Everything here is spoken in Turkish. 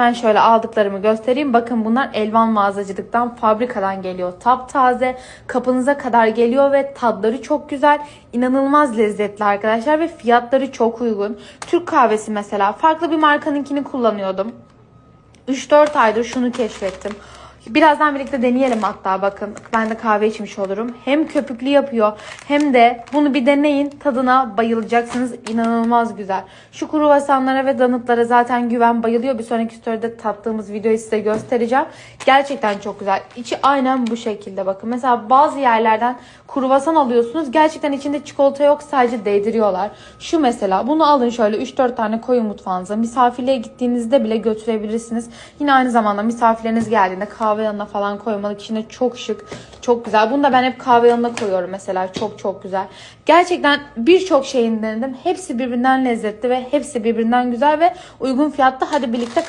Hemen şöyle aldıklarımı göstereyim. Bakın bunlar Elvan Mağazacılık'tan fabrikadan geliyor. Taptaze kapınıza kadar geliyor ve tadları çok güzel. İnanılmaz lezzetli arkadaşlar ve fiyatları çok uygun. Türk kahvesi mesela farklı bir markanınkini kullanıyordum. 3-4 aydır şunu keşfettim. Birazdan birlikte deneyelim hatta bakın. Ben de kahve içmiş olurum. Hem köpüklü yapıyor hem de bunu bir deneyin. Tadına bayılacaksınız. İnanılmaz güzel. Şu kruvasanlara ve donutlara zaten güven bayılıyor. Bir sonraki story'de tattığımız videoyu size göstereceğim. Gerçekten çok güzel. İçi aynen bu şekilde bakın. Mesela bazı yerlerden kruvasan alıyorsunuz. Gerçekten içinde çikolata yok. Sadece değdiriyorlar. Şu mesela bunu alın şöyle 3-4 tane koyun mutfağınıza. Misafirliğe gittiğinizde bile götürebilirsiniz. Yine aynı zamanda misafirleriniz geldiğinde kahve yanına falan koymalık. İçinde çok şık. Çok güzel. Bunu da ben hep kahve yanına koyuyorum mesela. Çok çok güzel. Gerçekten birçok şeyini denedim. Hepsi birbirinden lezzetli ve hepsi birbirinden güzel ve uygun fiyatlı. Hadi birlikte